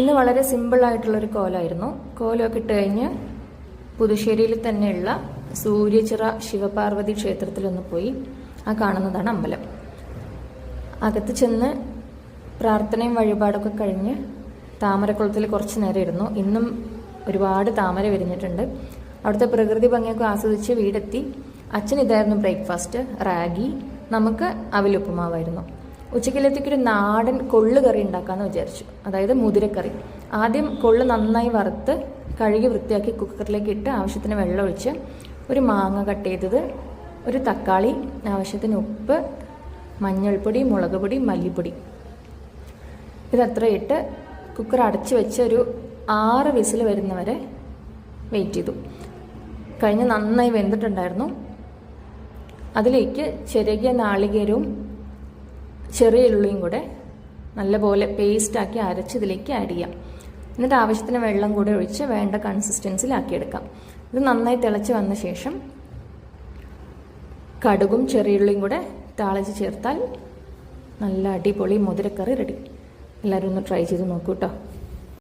ഇന്ന് വളരെ സിമ്പിളായിട്ടുള്ളൊരു കോലമായിരുന്നു കോലമൊക്കെ ഇട്ട് കഴിഞ്ഞ് പുതുശ്ശേരിയിൽ തന്നെയുള്ള സൂര്യചിറ ശിവപാർവതി ക്ഷേത്രത്തിലൊന്ന് പോയി ആ കാണുന്നതാണ് അമ്പലം. അകത്ത് ചെന്ന് പ്രാർത്ഥനയും വഴിപാടൊക്കെ കഴിഞ്ഞ് താമരക്കുളത്തിൽ കുറച്ച് നേരം ഇരുന്നു ഇന്നും ഒരുപാട് താമര വിരിഞ്ഞിട്ടുണ്ട്. അവിടുത്തെ പ്രകൃതി ഭംഗിയൊക്കെ ആസ്വദിച്ച് വീടെത്തി. അച്ഛൻ ഇതായിരുന്നു ബ്രേക്ക്ഫാസ്റ്റ് റാഗി നമുക്ക് അവിലുപ്പുമാവായിരുന്നു. ഉച്ചക്കലത്തേക്ക് ഒരു നാടൻ കൊള്ളു കറി ഉണ്ടാക്കാമെന്ന് വിചാരിച്ചു. അതായത് മുതിരക്കറി. ആദ്യം കൊള്ളു നന്നായി വറുത്ത് കഴുകി വൃത്തിയാക്കി കുക്കറിലേക്ക് ഇട്ട് ആവശ്യത്തിന് വെള്ളം ഒഴിച്ച് ഒരു മാങ്ങ കട്ട് ചെയ്തത് ഒരു തക്കാളി ആവശ്യത്തിന് ഉപ്പ് മഞ്ഞൾപ്പൊടി മുളക് പൊടി മല്ലിപ്പൊടി. ഇതത്ര ഇട്ട് കുക്കർ അടച്ചു വെച്ച് ഒരു ആറ് വിസിൽ വരുന്നവരെ വെയിറ്റ് ചെയ്തു. കഴിഞ്ഞ് നന്നായി വെന്തിട്ടുണ്ടായിരുന്നു. അതിലേക്ക് ചെറുകിയ നാളികേരവും ചെറിയ ഉള്ളിയും കൂടെ നല്ലപോലെ പേസ്റ്റാക്കി അരച്ച് ഇതിലേക്ക് ആഡ് ചെയ്യാം. എന്നിട്ട് ആവശ്യത്തിന് വെള്ളം കൂടെ ഒഴിച്ച് വേണ്ട കൺസിസ്റ്റൻസിലാക്കിയെടുക്കാം ഇത് നന്നായി തിളച്ച് വന്ന ശേഷം കടുകും ചെറിയുള്ളിയും കൂടെ താളിച്ച് ചേർത്താൽ നല്ല അടിപൊളി മുതിരക്കറി റെഡി എല്ലാവരും ഒന്ന് ട്രൈ ചെയ്ത് നോക്കൂ കേട്ടോ